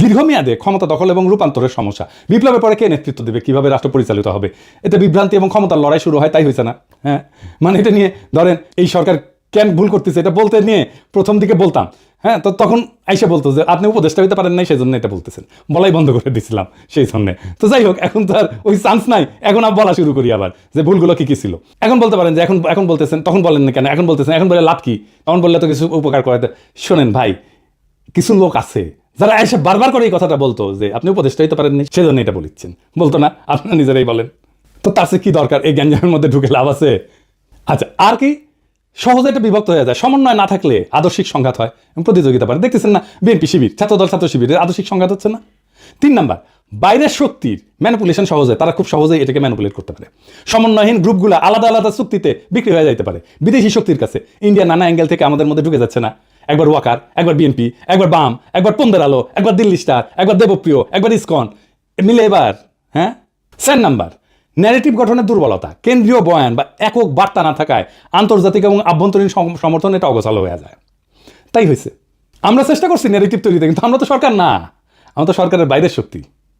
দীর্ঘমেয়াদে ক্ষমতা দখল এবং রূপান্তরের সমস্যা। বিপ্লবের পরে কে নেতৃত্ব দেবে? কীভাবে রাষ্ট্র পরিচালিত হবে? এতে বিভ্রান্তি এবং ক্ষমতার লড়াই শুরু হয়, তাই হয়েছে না? হ্যাঁ? মানে এটা নিয়ে, ধরেন, এই সরকার কেন ভুল করতেছে? এটা বলতে নিয়ে প্রথম দিকে বলতাম। হ্যাঁ তো তখন আইসা বলতো যে, আপনি উপদেষ্টা হইতে পারেন নাই সেই জন্য এটা বলতেছেন। বলাই বন্ধ করে দিছিলাম সেই জন্য তো যাই হোক, এখন তো আর ওই চান্স নাই। এখন আর বলা শুরু করি আবার যে, ভুলগুলো কি কি ছিল? এখন বলতে পারেন যে, এখন এখন বলতেছেন, তখন বলেন না কেন? এখন বলতেছেন, এখন বলে লাভ কি? তখন বললে তো কিছু উপকার করাতে শোনেন ভাই, কিছু লোক আছে যারা এসে বারবার করে এই কথাটা বলতো যে আপনি উপদেষ্টা হইতে পারেননি, সেজন্য এটা বলিচ্ছেন। বলতো না, আপনারা নিজেরাই বলেন। তো তার চেয়ে কি দরকার? এই গ্যাঞ্জামের মধ্যে ঢুকে লাভ আছে? আচ্ছা আর কি? সহজে এটা বিভক্ত হয়ে যায়। সমন্বয় না থাকলে আদর্শিক সংঘাত হয়। প্রতিযোগিতা পারে। দেখতেছেন না, বিএনপি শিবির, ছাত্রদল, ছাত্র শিবিরের আদর্শিক সংঘাত হচ্ছে না? তিন নাম্বার, বাইরের শক্তির ম্যানিপুলেশন সহজে, তারা খুব সহজেই এটাকে ম্যানিপুলেট করতে পারে। সমন্বয়হীন গ্রুপগুলো আলাদা আলাদা চুক্তিতে বিক্রি হয়ে যাইতে পারে। বিদেশি শক্তির কাছে। ইন্ডিয়া নানা অ্যাঙ্গেল থেকে আমাদের মধ্যে ঢুকে যাচ্ছে না। একবার ওয়াকার, একবার বিএনপি একবার বাম, একবার পন্দের আলো, একবার দিল্লি স্টার, একবার দেবপ্রিয়, একবার ইসকন। মিলে এবার হ্যাঁ? সেন নাম্বার ন্যারেটিভ গঠনের দুর্বলতা, কেন্দ্রীয় বয়ান বা একক বার্তা না থাকায় আন্তর্জাতিক এবং আভ্যন্তরীণ সম- সমর্থন এটা অগোছালো হয়ে যায়। তাই হয়েছে আমরা চেষ্টা করছি ন্যারেটিভ তৈরিতে, কিন্তু আমরা তো সরকার না। আমরা তো সরকারের বাইরের শক্তি।